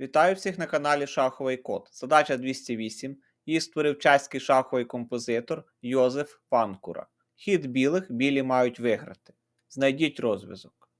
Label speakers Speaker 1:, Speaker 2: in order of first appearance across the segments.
Speaker 1: Вітаю всіх на каналі Шаховий Код. Задача 208. Її створив чеський шаховий композитор Йозеф Панкура. Хід білих білі мають виграти. Знайдіть розв'язок.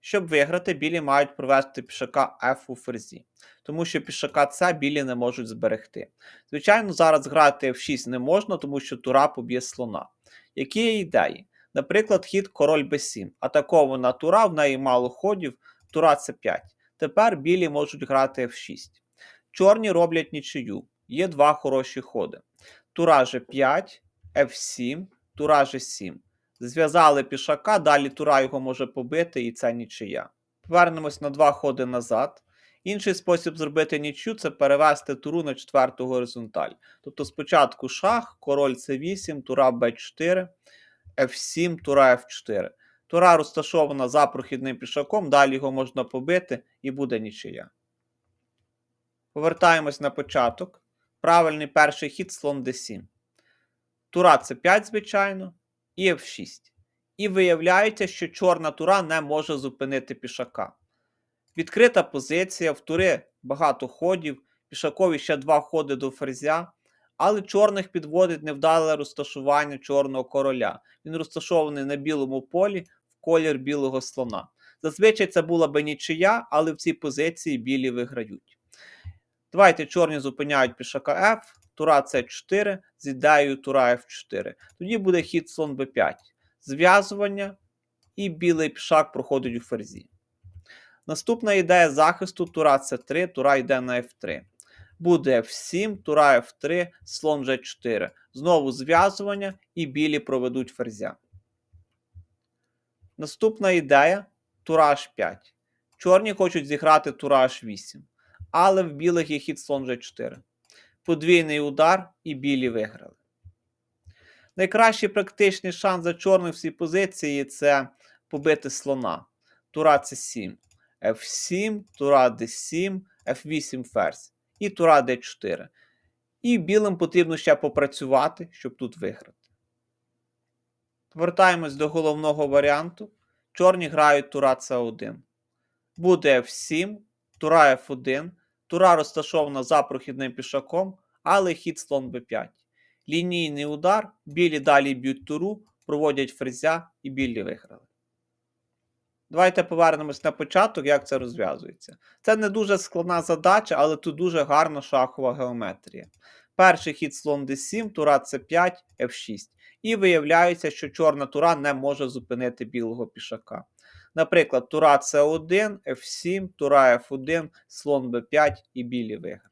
Speaker 1: Щоб виграти, білі мають провести пішака F у ферзі, тому що пішака С білі не можуть зберегти. Звичайно, зараз грати F6 не можна, тому що тура поб'є слона. Які є ідеї? Наприклад, хід король b7. Атакована тура, в неї мало ходів, тура c5. Тепер білі можуть грати f6. Чорні роблять нічию. Є два хороші ходи. Тура g5, f7, тура g7. Зв'язали пішака, далі тура його може побити, і це нічия. Повернемось на два ходи назад. Інший спосіб зробити нічю це перевести туру на четверту горизонталь. Тобто спочатку шах, король c8, тура b4. F7, тура F4. Тура розташована за прохідним пішаком, далі його можна побити і буде нічия. Повертаємось на початок. Правильний перший хід слон d7. Тура c5, звичайно, і F6. І виявляється, що чорна тура не може зупинити пішака. Відкрита позиція, в тури багато ходів, пішакові ще два ходи до ферзя. Але чорних підводить невдале розташування чорного короля. Він розташований на білому полі в колір білого слона. Зазвичай це була би нічия, але в цій позиції білі виграють. Давайте чорні зупиняють пішака F, тура С4 з ідеєю тура F4. Тоді буде хід слон b5. Зв'язування і білий пішак проходить у ферзі. Наступна ідея захисту тура С3, тура йде на F3 буде F7, тура F3, слон G4. Знову зв'язування і білі проведуть ферзя. Наступна ідея тура H5. Чорні хочуть зіграти тура H8. Але в білих є хід слон G4. Подвійний удар і білі виграли. Найкращий практичний шанс за чорних в цій позиції це побити слона. Тура C7. F7, тура D7, F8 ферзь і тура d4. І білим потрібно ще попрацювати, щоб тут виграти. Повертаємось до головного варіанту. Чорні грають тура c1. Буде f7, тура f1, тура розташована за прохідним пішаком, але хід слон b5. Лінійний удар, білі далі б'ють туру, проводять ферзя і білі виграли. Давайте повернемось на початок, як це розв'язується. Це не дуже складна задача, але тут дуже гарна шахова геометрія. Перший хід слон d7, тура c5, f6. І виявляється, що чорна тура не може зупинити білого пішака. Наприклад, тура c1, f7, тура f1, слон b5 і білі виграли.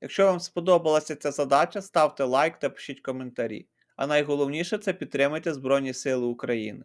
Speaker 1: Якщо вам сподобалася ця задача, ставте лайк та пишіть коментарі. А найголовніше це підтримайте Збройні Сили України.